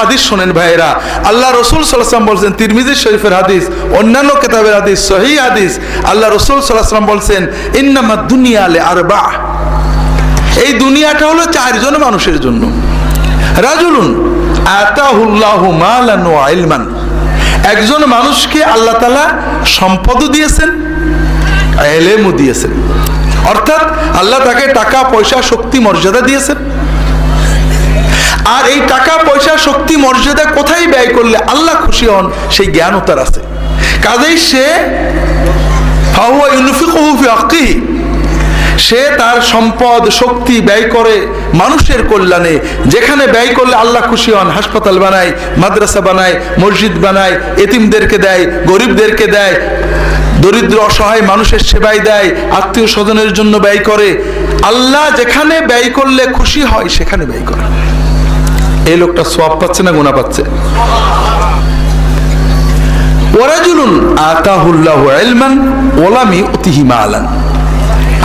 হাদিস শোনেন ভাইয়েরা। আল্লাহ রসুল সাল্লাম বলছেন, তিরমিজি শরীফের হাদিস, অন্যান্য কেতাবের হাদিস সহি হাদিস, আল্লাহ রসুল সাল্লাম বলছেন, ইন্নামা দুনিয়া আলে আর বা এই দুনিয়াটা হলো চারজন মানুষের জন্য। রাজুলুন আতাহুল্লাহু মালান ওয়া ইলমান। একজন মানুষকে আল্লাহ তাআলা সম্পদও দিয়েছেন, এলেমও দিয়েছেন। অর্থাৎ আল্লাহ তাকে টাকা, পয়সা, শক্তি, মর্যাদা দিয়েছেন। আর এই টাকা শক্তি, মর্যাদা কোথায় ব্যয় করলে আল্লাহ খুশি হন? সেই জ্ঞানও তার আছে। কাজেই সে সে তার সম্পদ, শক্তি ব্যয় করে মানুষের কল্যাণে। যেখানে ব্যয় করলে আল্লাহ খুশি হন, হাসপাতাল বানায়, মাদ্রাসা বানায়, মসজিদ বানায়, এতিমদেরকে দেয়, গরিবদেরকে দেয়, দরিদ্র, অসহায় মানুষের সেবায় দেয়, আত্মীয় স্বজনের জন্য ব্যয় করে। আল্লাহ যেখানে ব্যয় করলে খুশি হয়, সেখানে ব্যয় করে। এই লোকটা সোয়াব পাচ্ছে না গুণা পাচ্ছে? আতাহুল্লাহ ওলামি অতিহি মালান।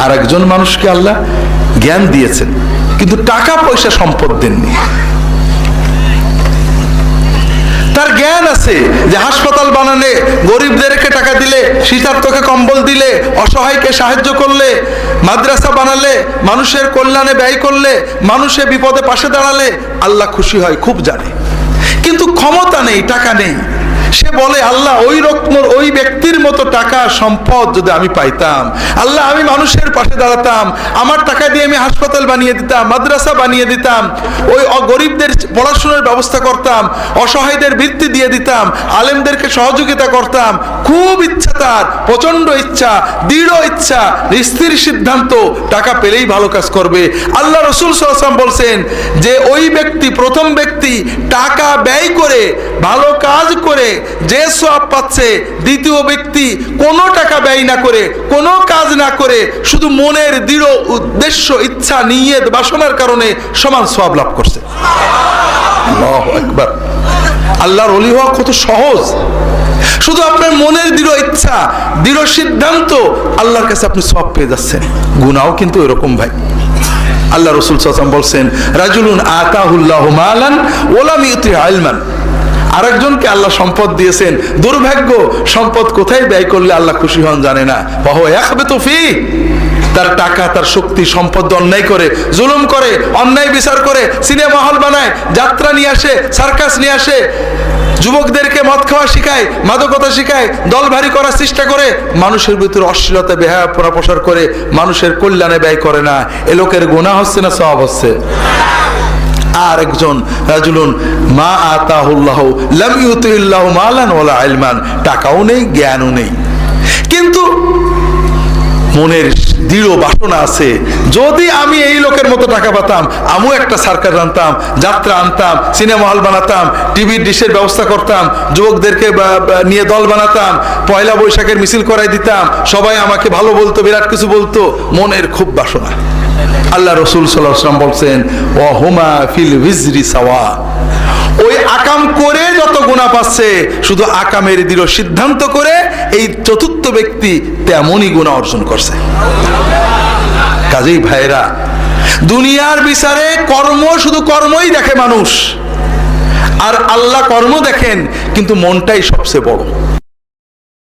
আর একজন মানুষকে আল্লাহ জ্ঞান দিয়েছেন, কিন্তু টাকা পয়সা সম্পদ দেননি। তার জ্ঞান আছে যে হাসপাতাল বানালে গরিবদেরকে টাকা দিলে, শীতার্থকে কম্বল দিলে, অসহায়কে সাহায্য করলে, মাদ্রাসা বানালে, মানুষের কল্যাণে ব্যয় করলে মানুষের বিপদে পাশে দাঁড়ালে, আল্লাহ খুশি হয়, খুব জানে। কিন্তু ক্ষমতা নেই, টাকা নেই। সে বলে, আল্লাহ, ওই রকম ওই ব্যক্তির মতো টাকা সম্পদ যদি আমি পাইতাম, আল্লাহ, আমি মানুষের পাশে দাঁড়াতাম, আমার টাকা দিয়ে আমি হাসপাতাল বানিয়ে দিতাম, মাদ্রাসা বানিয়ে দিতাম, ওই গরিবদের পড়াশোনার ব্যবস্থা করতাম, অসহায়দের বৃত্তি দিয়ে দিতাম, আলেমদেরকে সহযোগিতা করতাম, খুব ইচ্ছা তার প্রচণ্ড ইচ্ছা, দৃঢ় ইচ্ছা, স্থির সিদ্ধান্ত, টাকা পেলেই ভালো কাজ করবে। আল্লাহ রসুল সাল্লাম বলছেন যে, ওই ব্যক্তি, প্রথম ব্যক্তি টাকা ব্যয় করে, ভালো কাজ করে যে সব পাচ্ছে, দ্বিতীয় ব্যক্তি কোনো টাকা ব্যয় না করে, কোনো কাজ না করে, শুধু মনের দৃঢ় উদ্দেশ্য, ইচ্ছা, নিয়ত, বাসনার কারণে সমান সব লাভ করছে। আল্লাহু আল্লাহর অলি হওয়া কত সহজ। শুধু আপনার মনের দৃঢ় ইচ্ছা, দৃঢ় সিদ্ধান্ত, আল্লাহর কাছে আপনি সব পেয়ে যাচ্ছেন। গুনাও কিন্তু এরকম ভাই। আল্লাহ রসুল সাল্লাম বলছেন, রাজুলুন আতাহুল্লাহ মালান ওলাম ইউতি আলমান আরেকজনকে আল্লাহ সম্পদ দিয়েছেন। দুর্ভাগ্য, সম্পদ কোথায় ব্যয় করলে আল্লাহ খুশি হন জানে না। বাহ একবে তো ফি। তার টাকা, তার শক্তি, সম্পদ অন্যায় করে, জুলুম করে, অন্যায় বিচার করে, সিনেমা হল বানায়, যাত্রা নিয়ে আসে, সার্কাস নিয়ে আসে, যুবকদেরকে মদ খাওয়া শিখায়, মাদকতা শিখায়, দল ভারী করার চেষ্টা করে, মানুষের ভিতরে অশ্লীলতা, বেহায়া প্রসার করে মানুষের কল্যাণে ব্যয় করে না। এ লোকের গুণা হচ্ছে না সব হচ্ছে। আর একজন রাজুলুন, মা আতাহুল্লাহ, লাম ইউতিল্লাহ মালান ওলা ইলমান। টাকাও নেই, জ্ঞানও নেই। কিন্তু মনের দৃঢ় বাসনা আছে, যদি আমি এই লোকের মতো টাকা পাতাম, আমিও একটা সার্কাস আনতাম, যাত্রা আনতাম, সিনেমা হল বানাতাম টিভির ডিশের ব্যবস্থা করতাম, যুবকদেরকে নিয়ে দল বানাতাম, পয়লা বৈশাখের মিছিল করাই দিতাম, সবাই আমাকে ভালো বলতো, বিরাট কিছু বলতো। মনের খুব বাসনা। আল্লাহ রসুল সাল্লাম বলছেন ও হুমা ফিল ভিজরি সাওয়া। ওই আকাম করে যত গুণা পাচ্ছে, শুধু আকামের দৃঢ় সিদ্ধান্ত করে এই চতুর্থ ব্যক্তি তেমনই গুণা অর্জন করছে। কাজেই ভাইরা দুনিয়ার বিচারে কর্ম শুধু কর্মই দেখে মানুষ, আর আল্লাহ কর্ম দেখেন, কিন্তু মনটাই সবচেয়ে বড়।